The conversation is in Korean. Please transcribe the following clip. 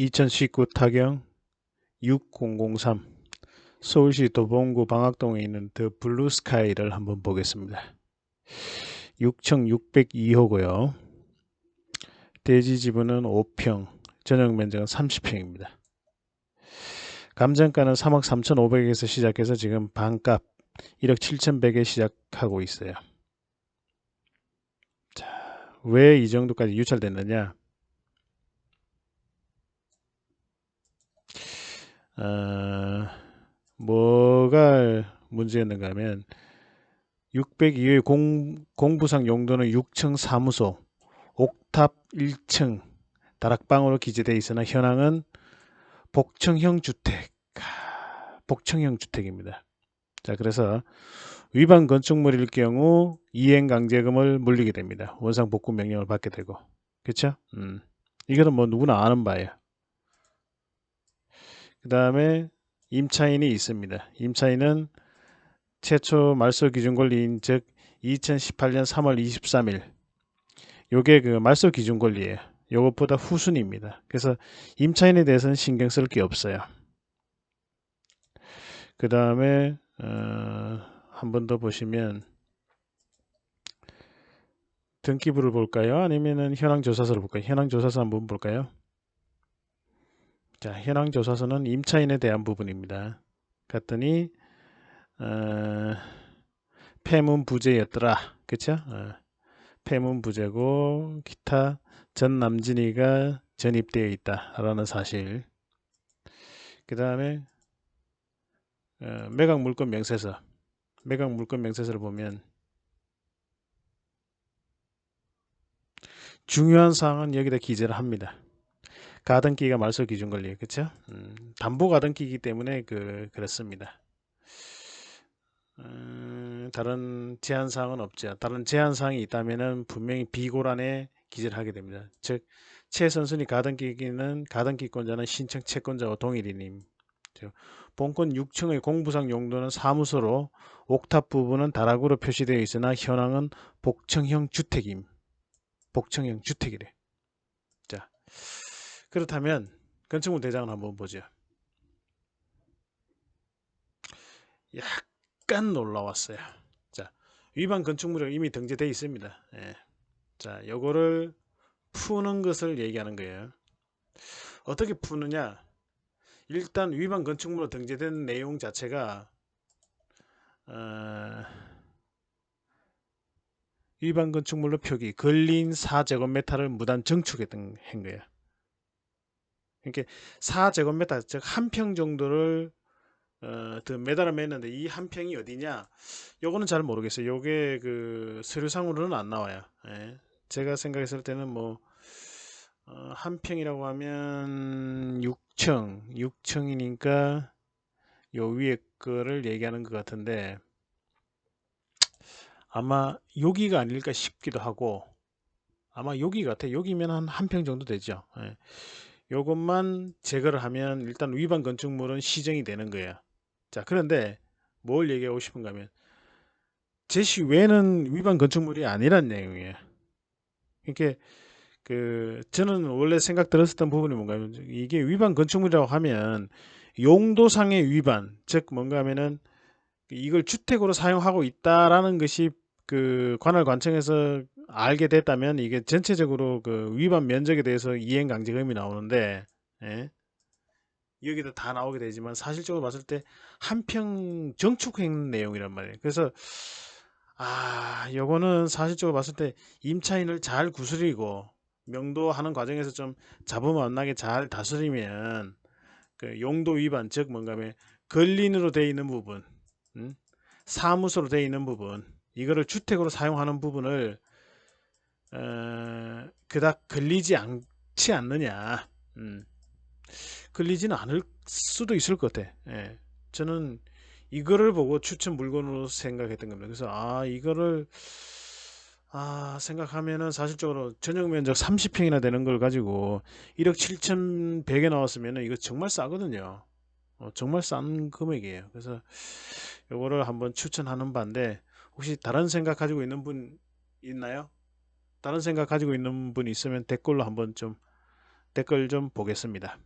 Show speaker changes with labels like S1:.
S1: 2019 타경 6003 서울시 도봉구 방학동에 있는 더 블루스카이를 한번 보겠습니다. 6602호고요. 대지 지분은 5평, 전용 면적은 30평입니다. 감정가는 3억 3,500에서 시작해서 지금 반값 1억 7,100에 시작하고 있어요. 자, 왜 이 정도까지 유찰됐느냐? 어, 뭐가 문제였는가 하면 602의 공, 공부상 용도는 6층 사무소, 옥탑 1층, 다락방으로 기재되어 있으나 현황은 복층형 주택, 복층형 주택입니다. 자, 그래서 위반 건축물일 경우 이행 강제금을 물리게 됩니다. 원상 복구 명령을 받게 되고, 그렇죠? 음, 이거는 뭐 누구나 아는 바예요. 그 다음에 임차인이 있습니다. 임차인은 최초 말소 기준 권리인 즉 2018년 3월 23일 요게 그 말소 기준 권리예요. 요것보다 후순입니다. 그래서 임차인에 대해서는 신경 쓸 게 없어요. 그 다음에 어, 한 번 더 보시면 등기부를 볼까요? 아니면은 현황 조사서를 볼까요? 현황 조사서 한번 볼까요? 자, 현황 조사서는 임차인에 대한 부분입니다. 갔더니 어, 폐문 부재였더라. 그쵸? 어, 폐문 부재고 기타 전 남진이가 전입되어 있다라는 사실. 그 다음에 어, 매각 물건 명세서 매각 물건 명세서를 보면 중요한 사항은 여기다 기재를 합니다. 가등기가 말소 기준 권리 그쵸? 음, 담보 가등기이기 때문에 그 그렇습니다. 음, 다른 제한 사항은 없죠. 다른 제한 사항이 있다면은 분명히 비고란에 기재를 하게 됩니다. 즉 최선순위 가등기기는 가등기권자는 신청 채권자와 동일이님. 본권 6층의 공부상 용도는 사무소로 옥탑 부분은 다락으로 표시되어 있으나 현황은 복층형 주택임. 복층형 주택이래. 자, 그렇다면 건축물 대장을 한번 보죠. 약간 놀라웠어요. 자, 위반 건축물이 이미 등재되어 있습니다. 예. 자, 요거를 푸는 것을 얘기하는 거예요. 어떻게 푸느냐? 일단 위반 건축물로 등재된 내용 자체가 어, 위반 건축물로 표기 걸린 4제곱미터를 무단 정축했던 한 거예요. 그러니까 4제곱미터 즉 한 평 정도를 어, 더 매달아 맸는데 이 한 평이 어디냐? 요거는 잘 모르겠어요. 요게 그 서류상으로는 안 나와요. 예. 제가 생각했을 때는 뭐 어, 한 평이라고 하면 6층, 6층이니까 요 위에 거를 얘기하는 것 같은데 아마 여기가 아닐까 싶기도 하고 아마 여기 같아. 여기면 한 한 평 정도 되죠. 예. 요것만 제거를 하면 일단 위반 건축물은 시정이 되는 거예요. 자 그런데 뭘 얘기하고 싶은가 하면 제시 외는 위반 건축물이 아니란 내용이에요. 그러니까 그 저는 원래 생각 들었었던 부분이 뭔가 하면 이게 위반 건축물이라고 하면 용도상의 위반 즉 뭔가 하면은 이걸 주택으로 사용하고 있다라는 것이 그 관할 관청에서 알게 됐다면 이게 전체적으로 그 위반 면적에 대해서 이행 강제금이 나오는데 예? 여기도 다 나오게 되지만 사실적으로 봤을 때 한 평 정축행 내용이란 말이에요. 그래서 아 요거는 사실적으로 봤을 때 임차인을 잘 구슬리고 명도하는 과정에서 좀 잡음 안 나게 잘 다스리면 그 용도 위반 즉 뭔가 면 근린으로 되어 있는 부분 음? 사무소로 되어 있는 부분 이거를 주택으로 사용하는 부분을 어, 그닥 걸리지 않지 않느냐 음. 걸리지는 않을 수도 있을 것 같아 예. 저는 이거를 보고 추천 물건으로 생각했던 겁니다 그래서 아 이거를 아 생각하면은 사실적으로 전용 면적 30평이나 되는 걸 가지고 1억 7천100에 나왔으면 이거 정말 싸거든요 어, 정말 싼 금액이에요 그래서 이거를 한번 추천하는 반데 혹시 다른 생각 가지고 있는 분 있나요? 다른 생각 가지고 있는 분 있으면 댓글로 한번 좀 댓글 좀 보겠습니다.